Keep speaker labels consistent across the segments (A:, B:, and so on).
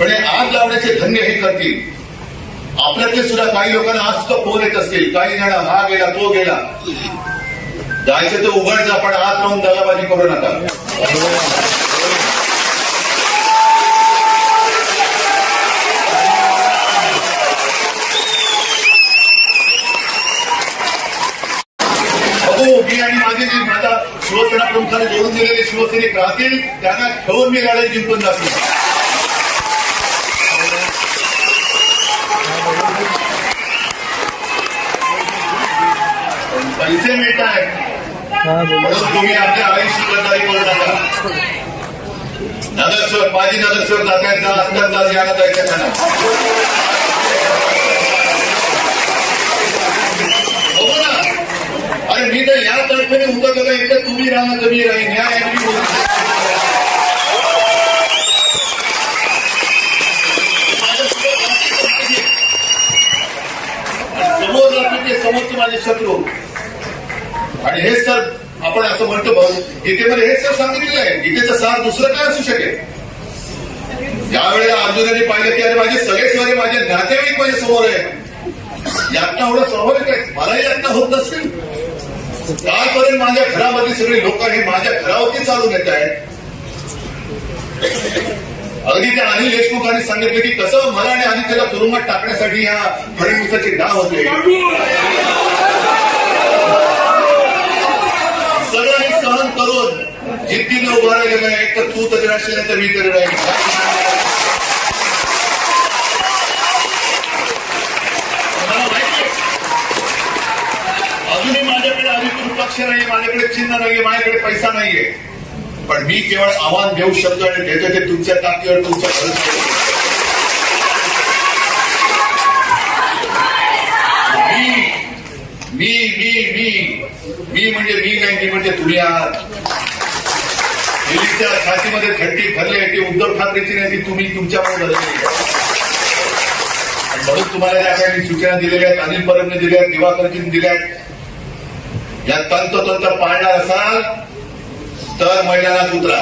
A: पण हे आग लावण्याचे धन्य हे करतील. आपल्यातले सुद्धा काही लोकांना आज तर फोन येत असतील. काही जण हा गेला तो गेला. जायचं तर उघड जा पण आत राहून दगाबाजी करू नका. मी आणि माझे जे माझा शिवसेना प्रमुखाने जोडून दिलेले शिवसैनिक राहतील त्यांना ठेवून मी लढाई जिंकून जातील. पैसे मिळत आहेत म्हणून तुम्ही आपल्या आयुष्य गद्दारी करू नका नगरसेवक माजी नगरसेवक जात जा असतात जा याला जायचं त्यांना. ना. अरे मी तर या तर्फेने उतरलो एकदा तुम्ही राहा कमी राहील या आपण असं म्हणतो भाऊ गीतेमध्ये हेच सर सांगितलेलं आहे गीतेचं सार दुसरं काय असू शकेल? यावेळेला अर्जुनाने पाहिलं की अरे माझे सगळे सगळे माझे नातेवाईक माझ्यासमोर आहे यातना एवढं स्वाभाविक आहे. मलाही यातना होत नसतील. कालपर्यंत माझ्या घरामध्ये सगळे लोक हे माझ्या घरावरती चालून येत आहेत. अगदी त्या अनिल देशमुखांनी सांगितलं की कसं मला आणि आदित्यला तुरुंगात टाकण्यासाठी या फडणवीसाचे डाव होते सगळं हे सहन करून जिद्दीनं उभं राहिलेलं आहे तर तू तरी राहशील नाही तर मी तरी राहील. अजूनही माझ्याकडे अधिकृत पक्ष नाही माझ्याकडे चिन्ह नाही माझ्याकडे पैसा नाहीये. पण मी केवळ आव्हान देऊ शकतो आणि देतो ते तुमच्या ताकदीवर तुमच्या खरंच मी मी मी मी मी म्हणजे मी नाही मी म्हणजे तुम्ही आहात. दिल्लीच्या छातीमध्ये खडकी भरली आहे ती उद्धव ठाकरेची नाही ती तुम्ही तुमच्यामुळे भरलेली म्हणून तुम्हाला ज्या काही सूचना दिलेल्या आहेत अनिल परबने दिल्या आहेत दिवाकरजींनी दिल्या आहेत. या तंतोतंत पाळणार असाल तर मैदानात उतरा.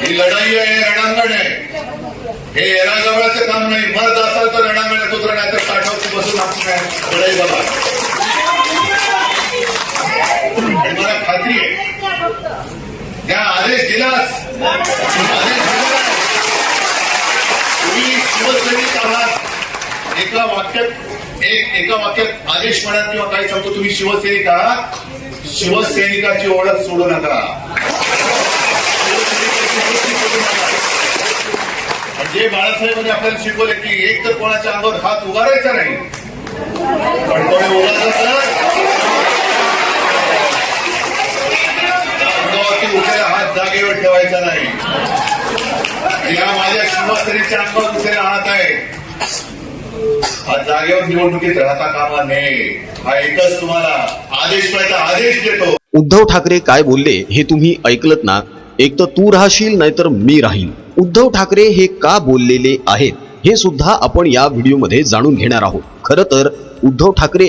A: ही लढाई आहे रणांगण आहे. हे एराजवळाचं काम नाही मर्द असाल तर रणांगणात उतरा नाही तर काठावरती बसून आपण लढाई बघा आणि मला खात्री आहे त्या आदेश दिलास आदेश दिला तुम्ही शिवसैनिक आहात. एका वाक्यात एक एका वाक्यात आदेश म्हणा किंवा काय सांगतो तुम्ही शिवसैनिक आहात. शिवसैनिकाची ओळख सोडू नका. म्हणजे बाळासाहेबांनी आपल्याला शिकवले की एक तर कोणाच्या अंगावर हात उगारायचा नाही. पण कोणी उगारला जागेवर ठेवायचा नाही. या माझ्या शिवसेनेच्या अंगावर दुसरे हात आहे. हा जागेवर निवडणुकीत राहता कामा नये. हा एकच तुम्हाला आदेश पाहिजे आदेश देतो.
B: उद्धव ठाकरे काय बोलले हे तुम्ही ऐकलत ना? एक तर तू राहशील नाहीतर मी राहील उद्धव ठाकरे हे का बोललेले आहेत हे सुद्धा आपण या व्हिडिओमध्ये जाणून घेणार आहोत. खरं तर उद्धव ठाकरे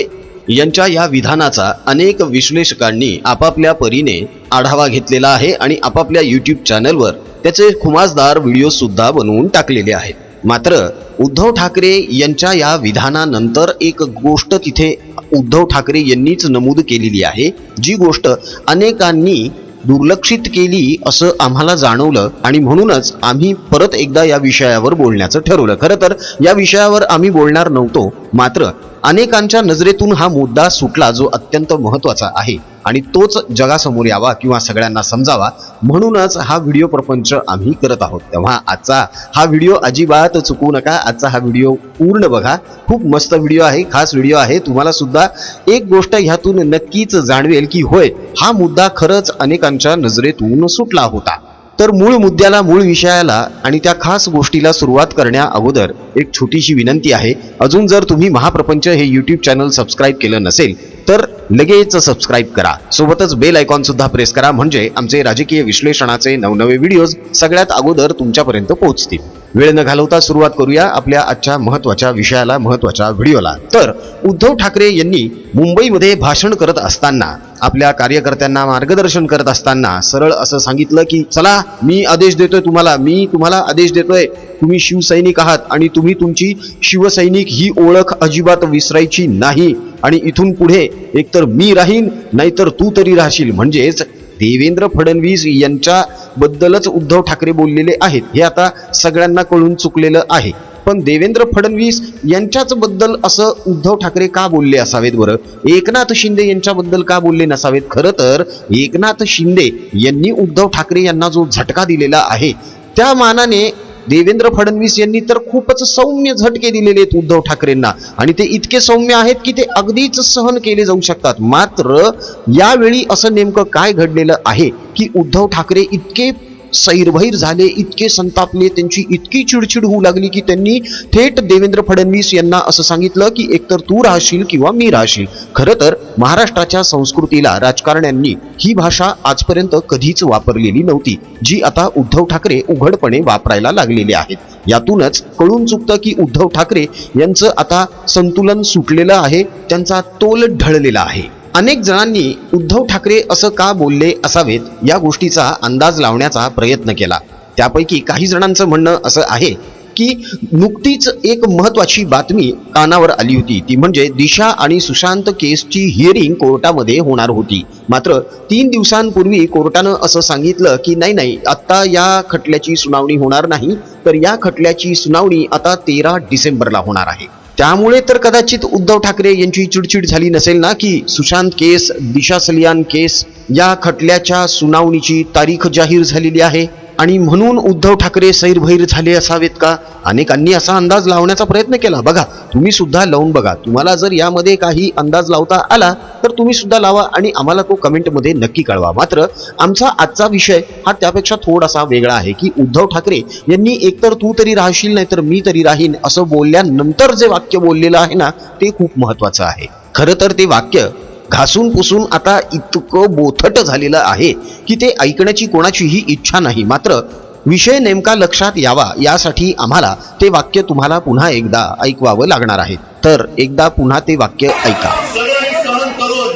B: यांच्या या विधानाचा अनेक विश्लेषकांनी आपापल्या परीने आढावा घेतलेला आहे आणि आपापल्या युट्यूब चॅनलवर त्याचे खुमासदार व्हिडिओ सुद्धा बनवून टाकलेले आहेत. मात्र उद्धव ठाकरे यांच्या या विधानानंतर एक गोष्ट तिथे उद्धव ठाकरे यांनीच नमूद केलेली आहे जी गोष्ट अनेकांनी दुर्लक्षित केली असं आम्हाला जाणवलं आणि म्हणूनच आम्ही परत एकदा या विषयावर बोलण्याचं ठरवलं. खरं तर या विषयावर आम्ही बोलणार नव्हतो मात्र अनेकांच्या नजरेतून हा मुद्दा सुटला जो अत्यंत महत्त्वाचा आहे. आणि तोच जगासमोर यावा किंवा सगळ्यांना समजावा म्हणूनच हा व्हिडिओ प्रपंच आम्ही करत आहोत. तेव्हा आजचा हा व्हिडिओ अजिबात चुकवू नका. आजचा हा व्हिडिओ पूर्ण बघा. खूप मस्त व्हिडिओ आहे खास व्हिडिओ आहे. तुम्हाला सुद्धा एक गोष्ट ह्यातून नक्कीच जाणवेल की होय हा मुद्दा खरंच अनेकांच्या नजरेतून सुटला होता. तर मूळ मुद्द्याला मूळ विषयाला आणि त्या खास गोष्टीला सुरुवात करण्या अगोदर एक छोटीशी विनंती आहे. अजून जर तुम्ही महाप्रपंच हे यूट्यूब चॅनल सबस्क्राईब केलं नसेल तर लगेच सबस्क्राईब करा. सोबतच बेल आयकॉन सुद्धा प्रेस करा. म्हणजे आमचे राजकीय विश्लेषणाचे नवनवे व्हिडिओज सगळ्यात अगोदर तुमच्यापर्यंत पोहोचतील. वेळ न घालवता सुरुवात करूया आपल्या आजच्या महत्त्वाच्या विषयाला महत्त्वाच्या व्हिडिओला तर उद्धव ठाकरे यांनी मुंबईमध्ये भाषण करत असताना आपल्या कार्यकर्त्यांना मार्गदर्शन करत असताना सरळ असं सांगितलं की चला मी आदेश देतोय तुम्हाला मी तुम्हाला आदेश देतोय. तुम्ही शिवसैनिक आहात आणि तुम्ही तुमची शिवसैनिक ही ओळख अजिबात विसरायची नाही. आणि इथून पुढे एकतर मी राहीन नाहीतर तू तरी राहशील. म्हणजेच देवेंद्र फडणवीस यांच्या बद्दलच उद्धव ठाकरे बोललेले आहेत हे आता सगळ्यांना कळून चुकलेलं आहे. पण देवेंद्र फडणवीस यांच्याच बद्दल असं उद्धव ठाकरे का बोलले असावेत बरं? एकनाथ शिंदे यांच्याबद्दल का बोलले नसावेत? खरं तर एकनाथ शिंदे यांनी उद्धव ठाकरे यांना जो झटका दिलेला आहे त्या मानाने देवेंद्र फडणवीस यांनी तर खूपच सौम्य झटके दिलेले आहेत उद्धव ठाकरेंना. आणि ते इतके सौम्य आहेत की ते अगदीच सहन केले जाऊ शकतात. मात्र यावेळी असं नेमकं काय घडलेलं आहे की उद्धव ठाकरे इतके सैरभैर झाले इतके संतापले त्यांची इतकी चिडचिड होऊ लागली की त्यांनी थेट देवेंद्र फडणवीस यांना असं सांगितलं की एकतर तू राहशील किंवा मी राहशील. खरं तर महाराष्ट्राच्या संस्कृतीला राजकारण्यांनी ही भाषा आजपर्यंत कधीच वापरलेली नव्हती जी आता उद्धव ठाकरे उघडपणे वापरायला लागलेले आहेत. यातूनच कळून चुकतं की उद्धव ठाकरे यांचं आता संतुलन सुटलेलं आहे त्यांचा तोल ढळलेला आहे. अनेक जणांनी उद्धव ठाकरे असं का बोलले असावेत या गोष्टीचा अंदाज लावण्याचा प्रयत्न केला. त्यापैकी काही जणांचं म्हणणं असं आहे की नुकतीच एक महत्वाची बातमी कानावर आली होती. ती म्हणजे दिशा आणि सुशांत केसची हिअरिंग कोर्टामध्ये होणार होती. मात्र तीन दिवसांपूर्वी कोर्टानं असं सांगितलं की नाही नाही आत्ता या खटल्याची सुनावणी होणार नाही. तर या खटल्याची सुनावणी आता तेरा डिसेंबरला होणार आहे. त्यामुळे तर कदाचित उद्धव ठाकरे यांची चिडचिड झाली नसेल ना की सुशांत केस दिशा सलियान केस या खटल्याच्या सुनावणीची तारीख जाहीर झालेली आहे? आणि म्हणून उद्धव ठाकरे सैरभैर झाले असावेत का? अनेकांनी असा अंदाज लावण्याचा प्रयत्न केला. बघा तुम्ही सुद्धा लावून बघा. तुम्हाला जर यामध्ये काही अंदाज लावता आला तर तुम्ही सुद्धा लावा आणि आम्हाला तो कमेंटमध्ये नक्की कळवा. मात्र आमचा आजचा विषय हा त्यापेक्षा थोडासा वेगळा आहे की उद्धव ठाकरे यांनी एकतर तू तरी राहशील नाही तर मी तरी राहीन असं बोलल्यानंतर जे वाक्य बोललेलं आहे ना ते खूप महत्वाचं आहे. खरं तर ते वाक्य घासून पुसून आता इतकं बोथट झालेलं आहे की ते ऐकण्याची कोणाचीही इच्छा नाही. मात्र विषय नेमका लक्षात यावा यासाठी आम्हाला ते वाक्य तुम्हाला पुन्हा एकदा ऐकवावं लागणार आहे. तर एकदा पुन्हा ते वाक्य ऐका.
A: सहन करून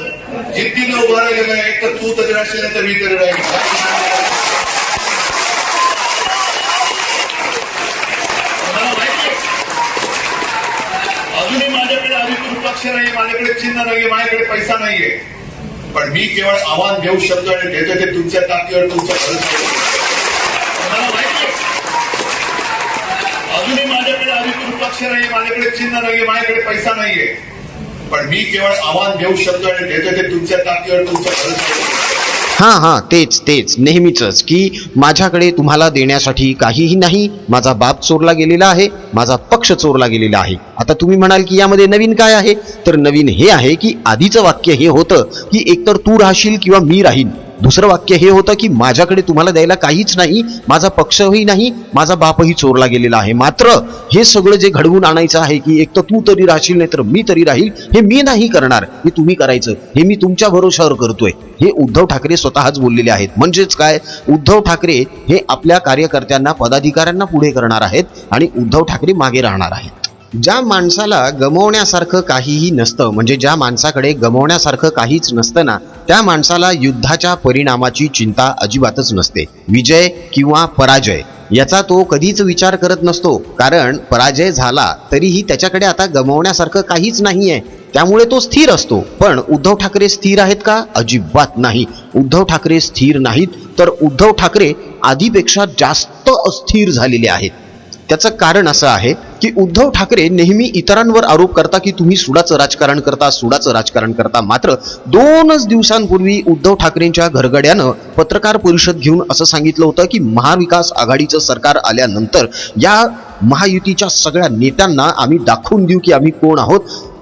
A: आहे. तर तू तरी राहशील तर मी तरी राहील मला माहिती आहे. अजूनही माझ्याकडे अधिकृत पक्ष नाही माझ्याकडे चिन्ह नाहीये माझ्याकडे पैसा नाहीये. पण मी केवळ आव्हान घेऊ शकतो आणि घेतो ते तुमच्या ताकदीवर तुमच्या मला माहिती अजूनही माझ्याकडे अधिकृत पक्ष नाहीये माझ्याकडे चिन्ह नाहीये माझ्याकडे पैसा नाहीये. पण मी केवळ आव्हान घेऊ शकतो आणि घेतो ते तुमच्या ताकदीवर तुमच्या भरोश्यावर.
B: हां हां तेच तेच. नेहमीचंच की माझ्याकडे तुम्हाला देण्यासाठी काहीही नाही. माझा बाप चोरला गेलेला आहे. माझा पक्ष चोरला गेलेला आहे. आता तुम्ही म्हणाल की यामध्ये नवीन काय आहे? तर नवीन हे आहे की आधीचं वाक्य हे होतं की एकतर तू राहशील किंवा मी राहीन. दुसरं वाक्य हे होतं की माझ्याकडे तुम्हाला द्यायला काहीच नाही माझा पक्षही नाही माझा बापही चोरला गेलेला आहे. मात्र हे सगळं जे घडवून आणायचं आहे की एक तर तू तरी राहशील नाही तर मी तरी राहील हे मी नाही करणार हे तुम्ही करायचं हे मी तुमच्या भरोशावर करतोय. हे उद्धव ठाकरे स्वतःच बोललेले आहेत. म्हणजेच काय? उद्धव ठाकरे हे आपल्या कार्यकर्त्यांना पदाधिकाऱ्यांना पुढे करणार आहेत आणि उद्धव ठाकरे मागे राहणार आहेत. ज्या माणसाला गमवण्यासारखं काहीही नसतं म्हणजे ज्या माणसाकडे गमवण्यासारखं काहीच नसतं ना त्या माणसाला युद्धाच्या परिणामाची चिंता अजिबातच नसते. विजय किंवा पराजय याचा तो कधीच विचार करत नसतो. कारण पराजय झाला तरीही त्याच्याकडे आता गमवण्यासारखं काहीच नाही आहे त्यामुळे तो स्थिर असतो. पण उद्धव ठाकरे स्थिर आहेत का? अजिबात नाही. उद्धव ठाकरे स्थिर नाहीत तर उद्धव ठाकरे आधीपेक्षा जास्त अस्थिर झालेले आहेत. त्याचं कारण असं आहे की उद्धव ठाकरे नेहमी इतरांवर आरोप करता की तुम्ही सुडाचं राजकारण करता सुडाचं राजकारण करता. मात्र दोनच दिवसांपूर्वी उद्धव ठाकरेंच्या घरगड्यानं पत्रकार परिषद घेऊन असं सांगितलं होतं की महाविकास आघाडीचं सरकार आल्यानंतर या महायुतीच्या सगळ्या नेत्यांना आम्ही दाखवून देऊ की आम्ही कोण आहोत.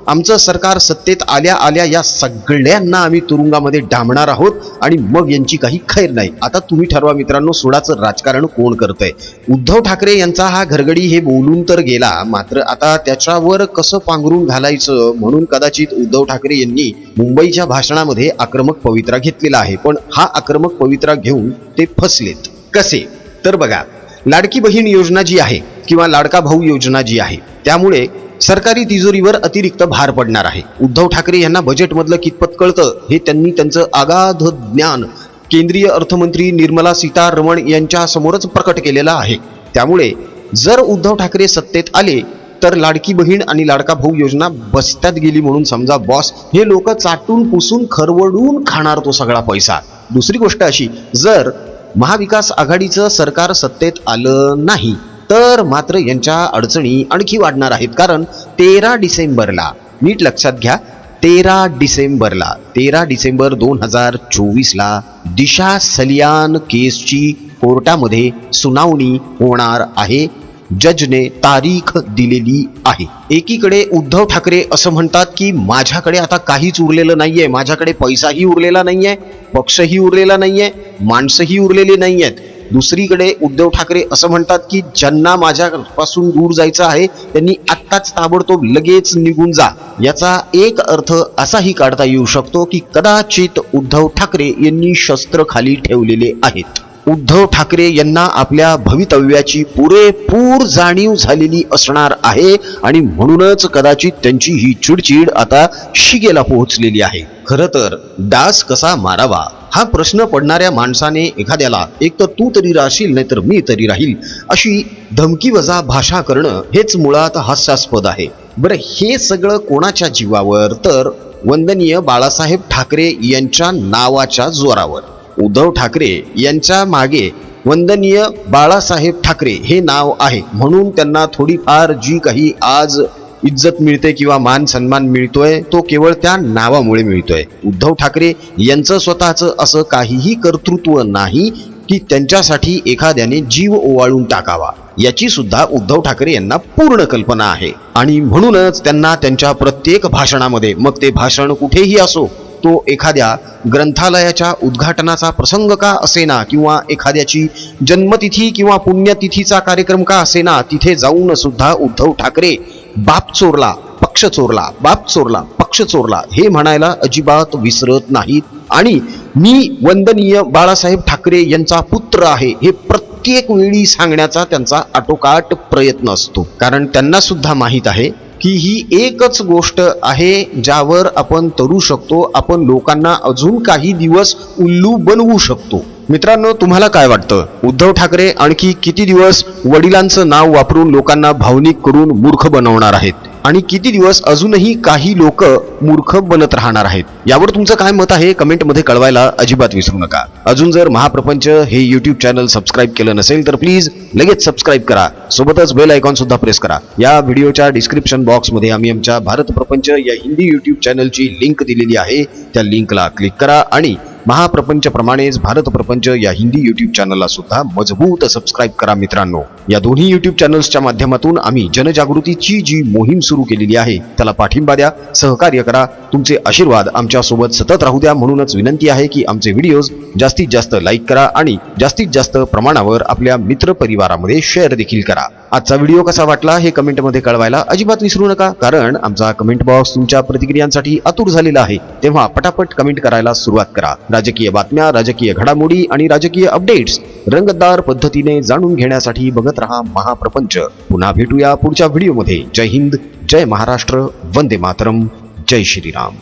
B: आमचं सरकार सत्तेत आल्या आल्या या सगळ्यांना आम्ही तुरुंगामध्ये डांबणार आहोत आणि मग यांची काही खैर नाही. आता तुम्ही ठरवा मित्रांनो सोडाचं राजकारण कोण करतंय? उद्धव ठाकरे यांचा हा घरगडी हे बोलून तर गेला मात्र आता त्याच्यावर कसं पांघरून घालायचं म्हणून कदाचित उद्धव ठाकरे यांनी मुंबईच्या भाषणामध्ये आक्रमक पवित्रा घेतलेला आहे. पण हा आक्रमक पवित्रा घेऊन ते फसलेत. कसे? तर बघा लाडकी बहीण योजना जी आहे किंवा लाडका भाऊ योजना जी आहे त्यामुळे सरकारी तिजोरीवर अतिरिक्त भार पडणार आहे. उद्धव ठाकरे यांना बजेटमधलं कितपत कळतं हे त्यांनी त्यांचं अगाध ज्ञान केंद्रीय अर्थमंत्री निर्मला सीतारमण यांच्या समोरच प्रकट केलेलं आहे. त्यामुळे जर उद्धव ठाकरे सत्तेत आले तर लाडकी बहीण आणि लाडका भाऊ योजना बसत्यात गेली म्हणून समजा बॉस हे लोक चाटून पुसून खरवडून खाणार तो सगळा पैसा. दुसरी गोष्ट अशी जर महाविकास आघाडीचं सरकार सत्तेत आलं नाही तर मात्र यांच्या अडचणी आणखी वाढणार आहेत. कारण तेरा डिसेंबरला नीट लक्षात घ्या तेरा डिसेंबरला तेरा डिसेंबर दोन हजार चोवीसला दिशा सलियान केसची कोर्टामध्ये सुनावणी होणार आहे. जजने तारीख दिलेली आहे. एकीकडे उद्धव ठाकरे असं म्हणतात की माझ्याकडे आता काहीच उरलेलं नाहीये. माझ्याकडे पैसाही उरलेला नाहीये पक्षही उरलेला नाहीये माणसंही उरलेली नाहीयेत. दुसरीकडे उद्धव ठाकरे असं म्हणतात की ज्यांना माझ्यापासून दूर जायचं आहे त्यांनी आत्ताच ताबडतोब लगेच निघून जा. याचा एक अर्थ असाही काढता येऊ शकतो की कदाचित उद्धव ठाकरे यांनी शस्त्र खाली ठेवलेले आहेत. उद्धव ठाकरे यांना आपल्या भवितव्याची पुरेपूर जाणीव झालेली असणार आहे आणि म्हणूनच कदाचित त्यांची ही चिडचिड आता शिगेला पोहोचलेली आहे. खरं तर डास कसा मारावा? हा प्रश्न पडणाऱ्या माणसाने एखाद्याला एक तर तू तरी राहशील नाहीतर मी तरी राहील अशी धमकीवजा भाषा करणं हेच मुळात हास्यास्पद आहे. बरं हे सगळं कोणाच्या जीवावर? तर वंदनीय बाळासाहेब ठाकरे यांच्या नावाच्या जोरावर. उद्धव ठाकरे यांच्या मागे वंदनीय बाळासाहेब ठाकरे हे नाव आहे. म्हणून त्यांना थोडीफार जी काही आज इज्जत मिळते किंवा मान सन्मान मिळतोय तो केवळ त्या नावामुळे मिळतोय. उद्धव ठाकरे यांचं स्वतःचं असं काहीही कर्तृत्व नाही की त्यांच्यासाठी एखाद्याने जीव ओवाळून टाकावा. याची सुद्धा उद्धव ठाकरे यांना पूर्ण कल्पना आहे. आणि म्हणूनच त्यांना त्यांच्या प्रत्येक भाषणामध्ये मग ते भाषण कुठेही असो तो एखाद्या ग्रंथालयाच्या उद्घाटनाचा प्रसंग का असेना किंवा एखाद्याची जन्मतिथी किंवा पुण्यतिथीचा कार्यक्रम का असेना तिथे जाऊन सुद्धा उद्धव ठाकरे बाप चोरला पक्ष चोरला बाप चोरला पक्ष चोरला हे म्हणायला अजिबात विसरत नाहीत. आणि मी वंदनीय बाळासाहेब ठाकरे यांचा पुत्र आहे हे प्रत्येक वेळी सांगण्याचा त्यांचा आटोकाट प्रयत्न असतो. कारण त्यांना सुद्धा माहीत आहे की ही एकच गोष्ट आहे ज्यावर आपण तरू शकतो आपण लोकांना अजून काही दिवस उल्लू बनवू शकतो. मित्रांनो तुम्हाला काय वाटतं? उद्धव ठाकरे आणखी किती दिवस वडिलांचं नाव वापरून लोकांना भावनिक करून मूर्ख बनवणार आहेत? आणि किती दिवस अजूनही काही लोक मूर्ख बनत राहणार आहेत? यावर तुमचं काय मत आहे? कमेंटमध्ये कळवायला अजिबात विसरू नका. अजून जर महाप्रपंच हे युट्यूब चॅनल सबस्क्राईब केलं नसेल तर प्लीज लगेच सबस्क्राईब करा. सोबतच बेल आयकॉन सुद्धा प्रेस करा. या व्हिडिओच्या डिस्क्रिप्शन बॉक्समध्ये आम्ही आमच्या भारत प्रपंच या हिंदी युट्यूब चॅनलची लिंक दिलेली आहे. त्या लिंकला क्लिक करा आणि महाप्रपंच प्रमाणेच भारत प्रपंच या हिंदी युट्यूब चॅनलला सुद्धा मजबूत सबस्क्राईब करा मित्रांनो. या दोन्ही युट्यूब चॅनल्सच्या माध्यमातून आम्ही जनजागृतीची जी मोहीम सुरू केलेली आहे त्याला पाठिंबा द्या सहकार्य करा. तुमचे आशीर्वाद आमच्यासोबत सतत राहू द्या म्हणूनच विनंती आहे की आमचे व्हिडिओज जास्तीत जास्त लाईक करा आणि जास्तीत जास्त प्रमाणावर आपल्या मित्र परिवारामध्ये शेअर देखील करा. आजचा व्हिडिओ कसा वाटला हे कमेंटमध्ये कळवायला अजिबात विसरू नका कारण आमचा कमेंट बॉक्स तुमच्या प्रतिक्रियांसाठी आतुर झालेला आहे. तेव्हा पटापट कमेंट करायला सुरुवात करा. राजकीय बातम्या राजकीय घडामोडी आणि राजकीय अपडेट्स रंगतदार पद्धतीने जाणून घेण्यासाठी बघत रहा महाप्रपंच. पुन्हा भेटूया पुढच्या व्हिडिओमध्ये. जय हिंद जय महाराष्ट्र वंदे मातरम जय श्रीराम.